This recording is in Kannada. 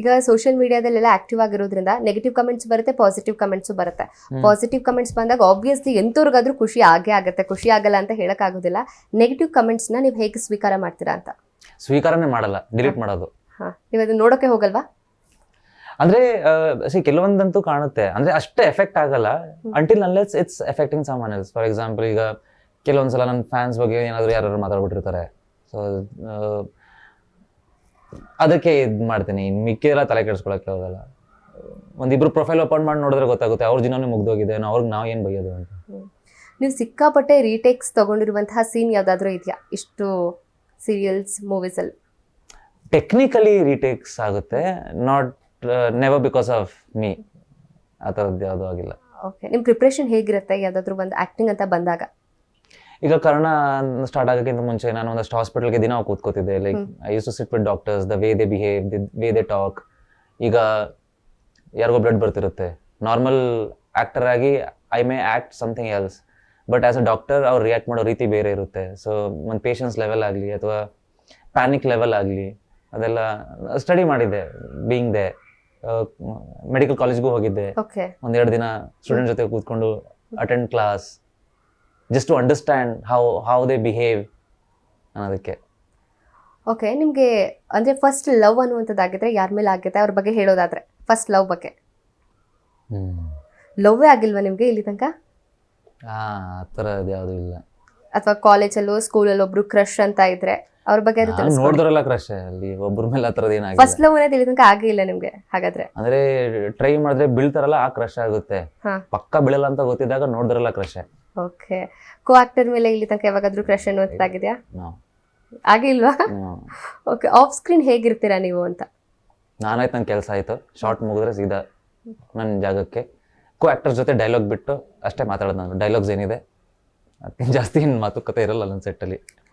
ಈಗ ಸೋಷಿಯಲ್ ಮೀಡಿಯಾದಲ್ಲೆಲ್ಲ ಆಕ್ಟಿವ್ ಆಗಿರೋದ್ರಿಂದ ನೆಗೆಟಿವ್ ಕಮೆಂಟ್ಸ್ ಬರುತ್ತೆ ಪಾಸಿಟಿವ್ ಕಮೆಂಟ್ಸ್ ಬರುತ್ತೆ. ಪಾಸಿಟಿವ್ ಕಮೆಂಟ್ಸ್ ಬಂದಾಗ ಆಬ್ವಿಯಸ್ಲಿ ಎಂತವ್ರಿಗಾದ್ರೂ ಖುಷಿ ಆಗೇ ಆಗುತ್ತೆ ಖುಷಿ ಆಗಲ್ಲ ಅಂತ ಹೇಳಕ್ಕಾಗೋದಿಲ್ಲ ನೆಗೆಟಿವ್ ಕಮೆಂಟ್ಸ್ನ ನೀವು ಹೇಗೆ ಸ್ವೀಕಾರ ಮಾಡ್ತೀರಾ ಅಂತ? ಸ್ವೀಕಾರನೇ ಮಾಡಲ್ಲ ಡಿಲೀಟ್ ಮಾಡೋದು. ಹಾ ನೀವು ಅದನ್ನ ನೋಡೋಕೆ ಹೋಗಲ್ವಾ? ಅಂದ್ರೆ ಸಿ ಕೆಲವೊಂದಂತೂ ಕಾಣುತ್ತೆ. ಅಂದ್ರೆ ಅಷ್ಟೇ ಎಫೆಕ್ಟ್ ಆಗಲ್ಲ. Until unless it's affecting some else for example ಈಗ ಕೆಲವೊಂದ್ಸಲ ನನ್ನ ಫ್ಯಾನ್ಸ್ ಬಗ್ಗೆ ಏನಾದ್ರು ಯಾರು ಮಾತಾಡ್ಬಿಟ್ಟಿರ್ತಾರೆ. ಸೊ ಅದಕ್ಕೆ ಇದು ಮಾಡ್ತೀನಿ. ಇನ್ನು ಮಿಕ್ಕಿಲ್ಲ ತಲೆ ಕೆಡಿಸ್ಕೊಳಕ್ಕೆ ಹೋಗಲ್ಲ ಒಂದಿಬ್ರು ಪ್ರೊಫೈಲ್ ಓಪನ್ ಮಾಡಿ ನೋಡಿದ್ರೆ ಗೊತ್ತಾಗುತ್ತೆ ಅವ್ರ ಜೀವನನೇ ಮುಗ್ದೋಗಿದೆ ಅವ್ರಿಗೆ ನಾವು ಏನು ಬೈಯೋದು ಅಂತ. ನೀವು ಸಿಕ್ಕಾಪಟ್ಟೆ ರೀಟೇಕ್ಸ್ ತಗೊಂಡಿರುವಂತಹ ಸೀನ್ ಯಾವುದಾದ್ರೂ ಇದೆಯಾ? ಇಷ್ಟು ಸೀರಿಯಲ್ಸ್ ಮೂವೀಸಲ್ಲಿ ಟೆಕ್ನಿಕಲಿ ರೀಟೇಕ್ಸ್ ಆಗುತ್ತೆ not never because of me ಆ ಥರದ್ದು ಯಾವುದೂ ಆಗಿಲ್ಲ. ಓಕೆ ನಿಮ್ಮ ಪ್ರಿಪ್ರೇಷನ್ ಹೇಗಿರುತ್ತೆ? ಯಾವುದಾದ್ರೂ ಒಂದು ಆ್ಯಕ್ಟಿಂಗ್ ಅಂತ ಬಂದಾಗ? ಈಗ ಕರೋನ ಸ್ಟಾರ್ಟ್ ಆಗೋಕ್ಕಿಂತ ಮುಂಚೆ ನಾನು ಒಂದಷ್ಟು ಹಾಸ್ಪಿಟಲ್ಗೆ ದಿನ ಕೂತ್ಕೋತಿದ್ದೆ. Like I use to sit with doctors the way they behave the way they talk ಈಗ ಯಾರಿಗೋ ಬ್ಲಡ್ ಬರ್ತಿರುತ್ತೆ. ನಾರ್ಮಲ್ ಆ್ಯಕ್ಟರ್ ಆಗಿ I may act something else but as a doctor ಅವ್ರು ರಿಯಾಕ್ಟ್ ಮಾಡೋ ರೀತಿ ಬೇರೆ ಇರುತ್ತೆ. ಸೊ ಒಂದು ಪೇಷನ್ಸ್ ಲೆವೆಲ್ ಆಗಲಿ ಅಥವಾ ಪ್ಯಾನಿಕ್ ಲೆವೆಲ್ ಆಗಲಿ ಅದೆಲ್ಲ ಸ್ಟಡಿ ಮಾಡಿದ್ದೆ ಬೀಯಿಂಗ್ ದೇ ಮೆಡಿಕಲ್ ಕಾಲೇಜ್ಗೂ ಹೋಗಿದ್ದೆ. ಒಂದೆರಡು ದಿನ ಸ್ಟೂಡೆಂಟ್ ಜೊತೆ ಕೂತ್ಕೊಂಡು attend class just to understand how how they behave ಅನ್ನೋದಕ್ಕೆ. ಓಕೆ ನಿಮಗೆ ಅಂದರೆ ಫಸ್ಟ್ ಲವ್ ಅನ್ನುವಂಥದ್ದಾಗಿದ್ರೆ ಯಾರ ಮೇಲೆ ಆಗಿದೆ ಅವ್ರ ಬಗ್ಗೆ ಹೇಳೋದಾದರೆ ಫಸ್ಟ್ ಲವ್ ಬಗ್ಗೆ. ಲವ್ವೇ ಆಗಿಲ್ವಾ ನಿಮಗೆ ಇಲ್ಲಿ ತನಕ? ಹಾಂ ಆ ಥರದ್ದು ಯಾವುದೂ ಇಲ್ಲ. ಅಥವಾ ಕಾಲೇಜಲ್ಲೂ ಸ್ಕೂಲಲ್ಲಿ ಒಬ್ರು ಕ್ರಶ್ ಅಂತ ಇದ್ರೆ ಅವ್ರ ಬಗ್ಗೆ ನಾನು ನೋಡಿದ್ರಲ್ಲ ಕ್ರಶ್ ಅಲ್ಲಿ ಒಬ್ಬರ ಮೇಲೆ ಆ ಥರದ್ದು ಫಸ್ಟ್ ಲವ್ ಅನ್ನೋದು ಇಲ್ಲಿ ತನಕ ಆಗೇ ಇಲ್ಲ ನಿಮಗೆ ಹಾಗಾದ್ರೆ? ಅಂದ್ರೆ ಟ್ರೈ ಮಾಡಿದ್ರೆ ಬೀಳ್ತಾರಲ್ಲ ಆ ಕ್ರಶ್ ಆಗುತ್ತೆ. ಹಾ. ಪಕ್ಕ ಬೀಳಲ್ಲ ಅಂತ ಗೊತ್ತಿದ್ದಾಗ ನೋಡಿದ್ರಲ್ಲ ಕ್ರಶ್ ಓಕೆ. ಕೋ ಆಕ್ಟರ್ ಮೇಲೆ ಇಲ್ಲಿ ತನಕ ಯಾವಾಗಾದ್ರೂ ಕ್ರಶ್ ಅನ್ನುವಂಥದ್ದಾಗಿದೆಯಾ ನಾವು ಆಗಿಲ್ವಾ ಓಕೆ ಆಫ್ ಸ್ಕ್ರೀನ್ ಹೇಗಿರ್ತೀರಾ ನೀವು ಅಂತ? ನಾನಾಯ್ತು ನನ್ನ ಕೆಲಸ ಆಯಿತು. ಶಾರ್ಟ್ ಮುಗಿದ್ರೆ ಸೀದಾ ನನ್ನ ಜಾಗಕ್ಕೆ. ಕೋ ಆಕ್ಟರ್ ಜೊತೆ ಡೈಲಾಗ್ ಬಿಟ್ಟು ಅಷ್ಟೇ ಮಾತಾಡೋದು ನಾನು. ಡೈಲಾಗ್ಸ್ ಏನಿದೆ? ಜಾಸ್ತಿ ಏನು ಮಾತುಕತೆ ಇರಲ್ಲ ನನ್ನ ಸೆಟ್ಟಲ್ಲಿ